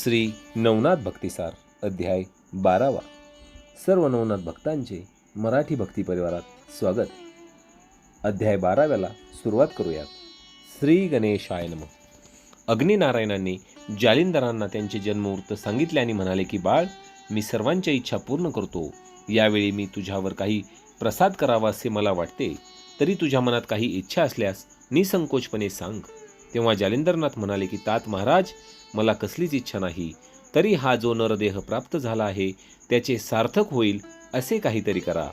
श्री नवनाथ भक्तिसार अध्याय बारावा. सर्व नवनाथ भक्तांचे मराठी भक्ती परिवारात स्वागत. अध्याय बाराव्याला सुरुवात करूयात. श्री गणेशाय नम. अग्निनारायणांनी जालिंदरांना त्यांचे जन्ममुहूर्त सांगितले आणि म्हणाले की बाळ मी सर्वांच्या इच्छा पूर्ण करतो. यावेळी मी तुझ्यावर काही प्रसाद करावा असे मला वाटते. तरी तुझ्या मनात काही इच्छा असल्यास निसंकोचपणे सांग. तेव्हा जालिंदरनाथ म्हणाले की तात महाराज मला कसलीच इच्छा नाही. तरी हा जो नरदेह प्राप्त झाला आहे त्याचे सार्थक होईल असे काहीतरी करा.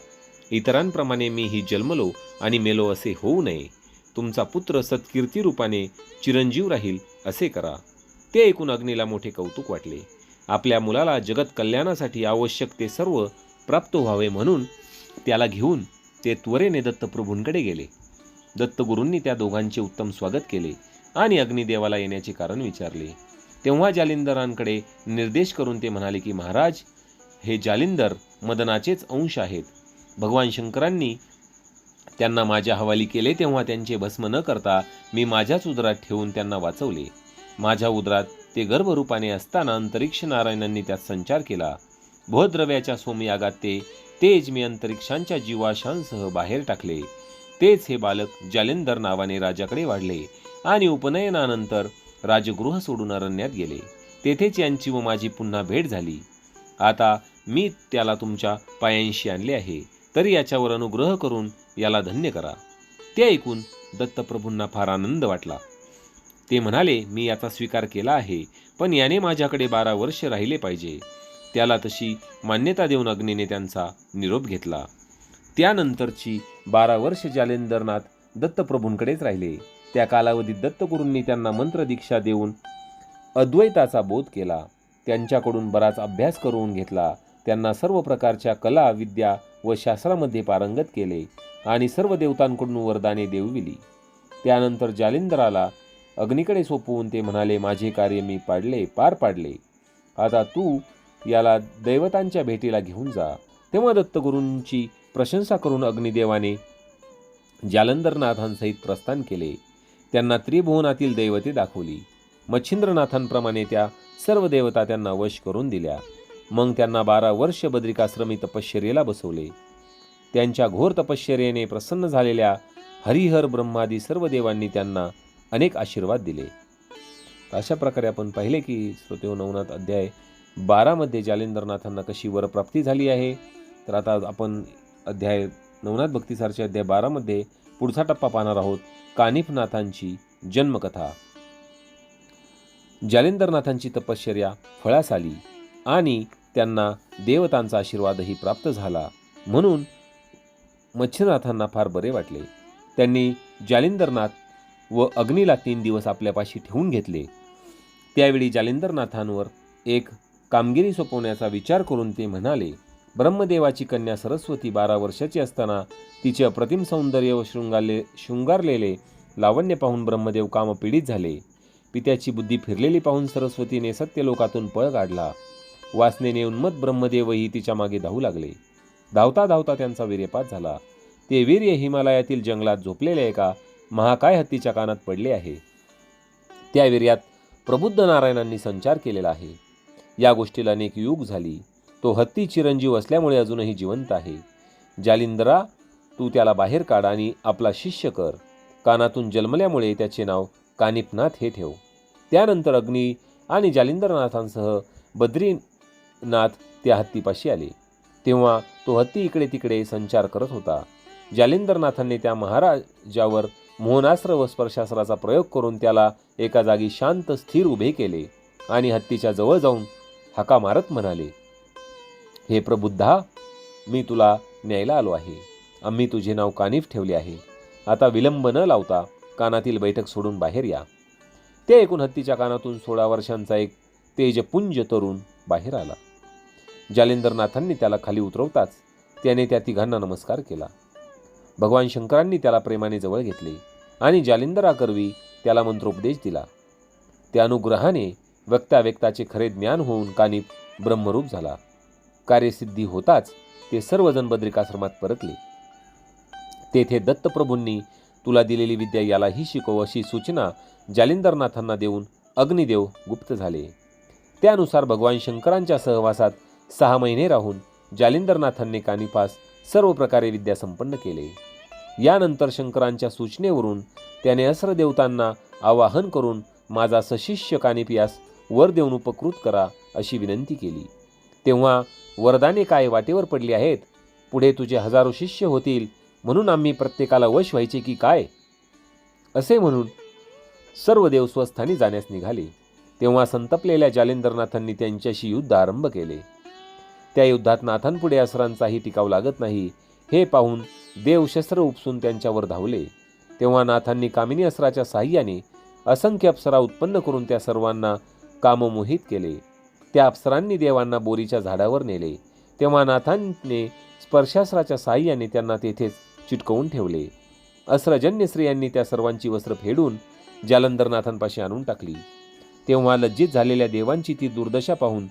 इतरांप्रमाणे मी ही जन्मलो आणि मेलो असे होऊ नये. तुमचा पुत्र सत्कीर्ती रूपाने चिरंजीव राहील असे करा. ते ऐकून अग्नीला मोठे कौतुक वाटले. आपल्या मुलाला जगत कल्याणासाठी आवश्यक ते सर्व प्राप्त व्हावे म्हणून त्याला घेऊन ते त्वरेने दत्तप्रभूंकडे गेले. दत्तगुरूंनी त्या दोघांचे उत्तम स्वागत केले आणि अग्निदेवाला येण्याचे कारण विचारले. तेव्हा जालिंदरांकडे निर्देश करून ते म्हणाले की महाराज हे जालिंदर मदनाचेच अंश आहेत. भगवान शंकरांनी त्यांना माझ्या हवाली केले तेव्हा त्यांचे भस्म न करता मी माझ्याच उदरात ठेवून त्यांना वाचवले. माझ्या उदरात ते गर्भरूपाने असताना अंतरिक्ष नारायणांनी त्यात संचार केला. भोद्रव्याच्या सोमयागात ते तेज मी अंतरिक्षांच्या जीवाशांसह बाहेर टाकले. तेच हे बालक जालिंदर नावाने राजाकडे वाढले आणि उपनयनानंतर राजगृह सोडून अरण्यात गेले. तेथेच यांची व माझी पुन्हा भेट झाली. आता मी त्याला तुमच्या पायांशी आणले आहे. तरी याच्यावर अनुग्रह करून याला धन्य करा. ते ऐकून दत्तप्रभूंना फार आनंद वाटला. ते म्हणाले मी याचा स्वीकार केला आहे पण याने माझ्याकडे बारा वर्ष राहिले पाहिजे. त्याला तशी मान्यता देऊन अग्नीने त्यांचा निरोप घेतला. त्यानंतरची बारा वर्ष जालेंदरनाथ दत्तप्रभूंकडेच राहिले. त्या कालावधीत दत्तगुरूंनी त्यांना मंत्रदीक्षा देऊन अद्वैताचा बोध केला. त्यांच्याकडून बराच अभ्यास करून घेतला. त्यांना सर्व प्रकारच्या कला विद्या व शास्त्रामध्ये पारंगत केले आणि सर्व देवतांकडून वरदाने देवविली त्यानंतर जालिंदराला अग्नीकडे सोपवून ते म्हणाले माझे कार्य मी पाडले पार पाडले. आता तू याला दैवतांच्या भेटीला घेऊन जा. तेव्हा दत्तगुरूंची प्रशंसा करून अग्निदेवाने जालंधरनाथांसहित प्रस्थान केले. त्यांना त्रिभुवनातील दैवते दाखवली. मच्छिंद्रनाथांप्रमाणे त्या सर्व देवता त्यांना वश करून दिल्या. मग त्यांना बारा वर्ष बद्रिकाश्रमी तपश्चर्येला बसवले. त्यांच्या घोर तपश्चर्येने प्रसन्न झालेल्या हरिहर ब्रह्मादी सर्व देवांनी त्यांना अनेक आशीर्वाद दिले. अशा प्रकारे आपण पाहिले की श्रोतेव नवनाथ अध्याय बारामध्ये जालेंद्रनाथांना कशी वरप्राप्ती झाली आहे. तर आता आपण अध्याय नवनाथ भक्तीसारच्या अध्याय बारामध्ये पुढचा टप्पा पाहणार आहोत कानिफनाथांची जन्मकथा. जालिंदरनाथांची तपश्चर्या फळास आली आणि त्यांना देवतांचा आशीर्वादही प्राप्त झाला म्हणून मच्छिनाथांना फार बरे वाटले. त्यांनी जालिंदरनाथ व अग्नीला तीन दिवस आपल्यापाशी ठेवून घेतले. त्यावेळी जालिंदरनाथांवर एक कामगिरी सोपवण्याचा विचार करून ते म्हणाले ब्रह्मदेवाची कन्या सरस्वती बारा वर्षाची असताना तिचे अप्रतिम सौंदर्य व शृंगारले शृंगारलेले लावण्य पाहून ब्रह्मदेव कामपीडित झाले. पित्याची बुद्धी फिरलेली पाहून सरस्वतीने सत्यलोकातून पळ काढला. वासनेने उन्मत ब्रह्मदेवही तिच्यामागे धावू लागले. धावता धावता त्यांचा वीर्यपात झाला. ते वीर्य हिमालयातील जंगलात झोपलेले एका महाकाय हत्तीच्या कानात पडले आहे. त्या वीर्यात प्रबुद्ध नारायणांनी संचार केलेला आहे. या गोष्टीला अनेक युग झाली. तो हत्ती चिरंजीव असल्यामुळे अजूनही जिवंत आहे. जालिंदरा तू त्याला बाहेर काढ आणि आपला शिष्य कर. कानातून जन्मल्यामुळे त्याचे नाव कानिपनाथ हे ठेव. त्यानंतर अग्नी आणि जालिंदरनाथांसह बद्रीनाथ त्या हत्तीपाशी आले. तेव्हा तो हत्ती इकडे तिकडे संचार करत होता. जालिंदरनाथांनी त्या महाराजावर मोहनास्त्र व स्पर्शास्त्राचा प्रयोग करून त्याला एका जागी शांत स्थिर उभे केले आणि हत्तीच्या जवळ जाऊन हाका मारत म्हणाले हे प्रबुद्धा मी तुला न्यायला आलो आहे. आम्ही तुझे नाव कानिफ ठेवले आहे. आता विलंब न लावता कानातील बैठक सोडून बाहेर या. ते ऐकून हत्तीच्या कानातून सोळा वर्षांचा एक तेजपुंज तरुण बाहेर आला. जालिंदरनाथांनी त्याला खाली उतरवताच त्याने त्या तिघांना नमस्कार केला. भगवान शंकरांनी त्याला प्रेमाने जवळ घेतले आणि जालिंदराकरवी त्याला मंत्रोपदेश दिला. त्या अनुग्रहाने व्यक्ताव्यक्ताचे खरे ज्ञान होऊन कानिप ब्रह्मरूप झाला. कार्यसिद्धी होताच ते सर्वजण बद्रिकाश्रमात परतले. तेथे दत्तप्रभूंनी तुला दिलेली विद्या यालाही शिकव अशी सूचना जालिंदरनाथांना देऊन अग्निदेव गुप्त झाले. त्यानुसार भगवान शंकरांच्या सहवासात सहा महिने राहून जालिंदरनाथांनी कानिपास सर्व प्रकारे विद्या संपन्न केले. यानंतर शंकरांच्या सूचनेवरून त्याने अस्रदेवतांना आवाहन करून माझा सशिष्य कानिपियास वर देऊन उपकृत करा अशी विनंती केली. तेव्हा वरदाने काय वाटेवर पडली आहेत? पुढे तुझे हजारो शिष्य होतील म्हणून आम्ही प्रत्येकाला वश व्हायचे की काय? असे म्हणून सर्व देव स्वस्थानी जाण्यास निघाले. तेव्हा संतपलेल्या जालिंदरनाथांनी त्यांच्याशी युद्ध आरंभ केले. त्या युद्धात नाथांपुढे असरांचाही टिकाव लागत नाही हे पाहून देव शस्त्र उपसून त्यांच्यावर धावले. तेव्हा नाथांनी कामिनी असराच्या साह्याने असंख्य अप्सरा उत्पन्न करून त्या सर्वांना काममोहित केले. त्या अप्सरांनी देवांना बोरीच्या झाडावर नेले. तेव्हा नाथांनी स्पर्शास्त्राच्या साह्याने त्यांना तेथेच चिटकवून ठेवले. अस्रजन्य स्त्रियांनी त्या सर्वांची वस्त्र फेडून जालंधरनाथांपाशी आणून टाकली. तेव्हा लज्जित झालेल्या देवांची ती दुर्दशा पाहून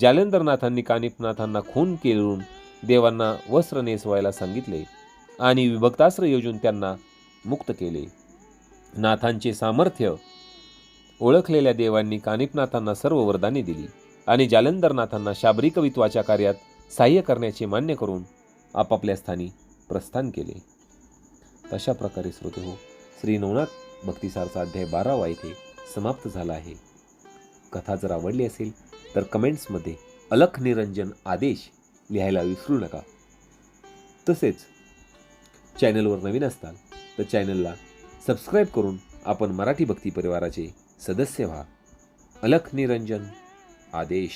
जालंधरनाथांनी कानिपनाथांना खून केळून देवांना वस्त्र नेसवायला सांगितले आणि विभक्तास्त्र योजून त्यांना मुक्त केले. नाथांचे सामर्थ्य ओळखलेल्या देवांनी कानिपनाथांना सर्व वरदाने दिली. आणि जालंधरनाथांना शाबरी कवित्वाच्या कार्यात सहाय्य करण्याचे मान्य करून आपापल्या स्थानी प्रस्थान केले. तशा प्रकारे श्रोते हो श्री नवनाथ भक्तिसारचा अध्याय बारावा येथे समाप्त झाला आहे. कथा जर आवडली असेल तर कमेंट्समध्ये अलख निरंजन आदेश लिहायला विसरू नका. तसेच चॅनलवर नवीन असताल तर चॅनलला सबस्क्राईब करून आपण मराठी भक्ती परिवाराचे सदस्य व्हा. अलख निरंजन. आदेश